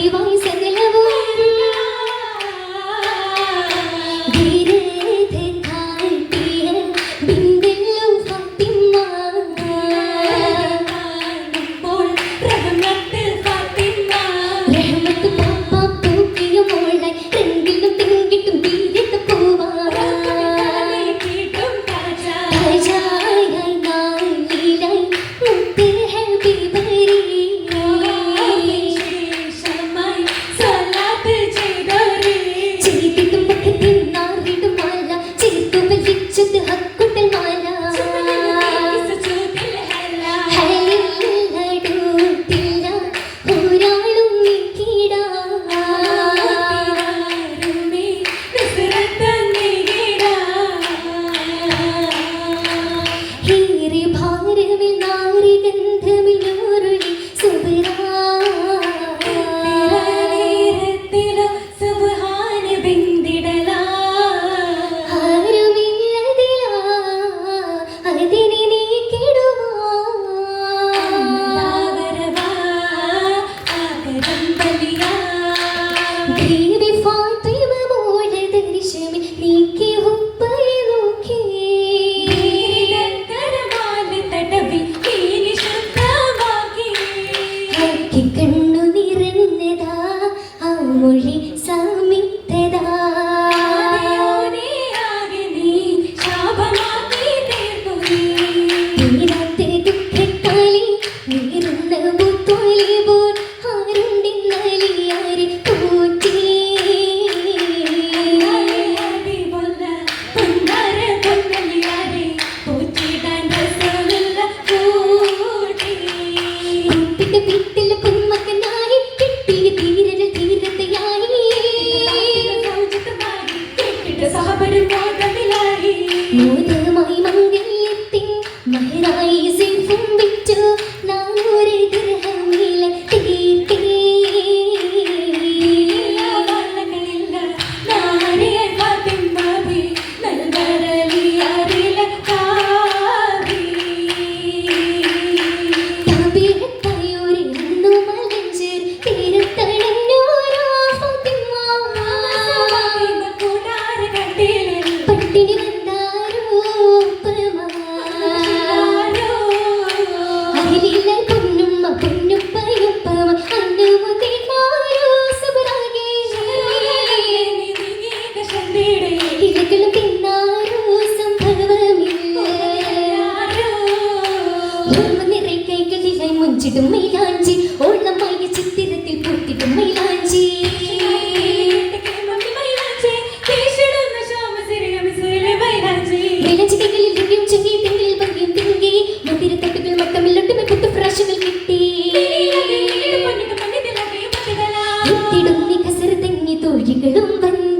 தெளிவாய் ഇനി വിളികളും പിന്നാരോ സംഭവമില്ല. നിറയെ കൈകളിലായി മുഞ്ചിടും മൈലാഞ്ചി. ഓർണമായ ചിത്തിരത്തിൽ പൊട്ടിടും മൈലാഞ്ചി. കിട്ടി ും. നികസൃതങ്ങി തോഴികളും വന്നു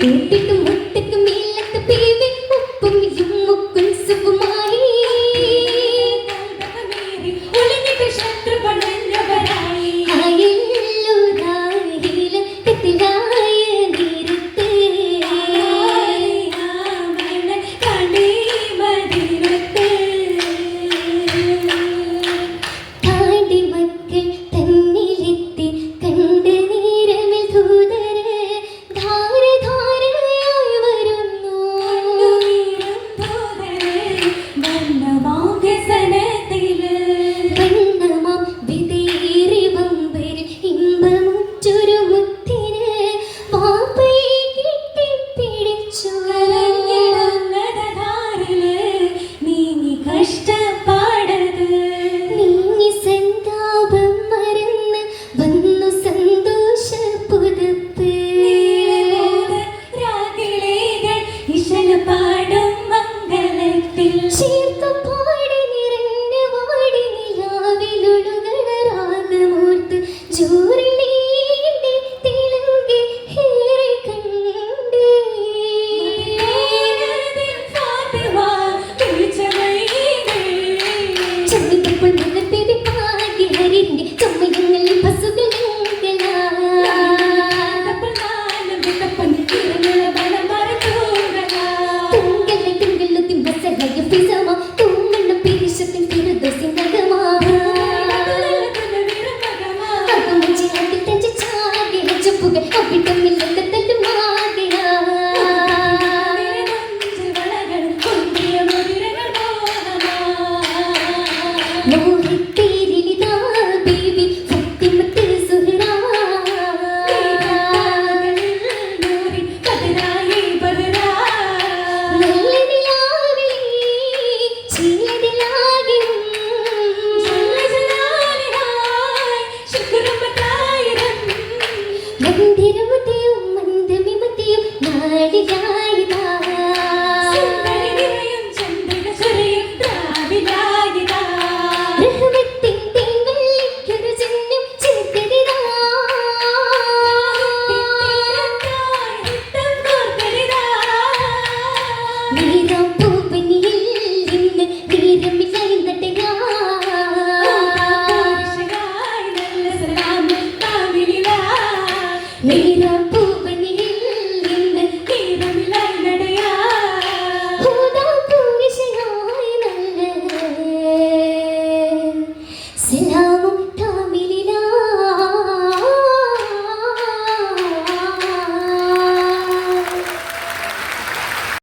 குட்டிக்கு Ну.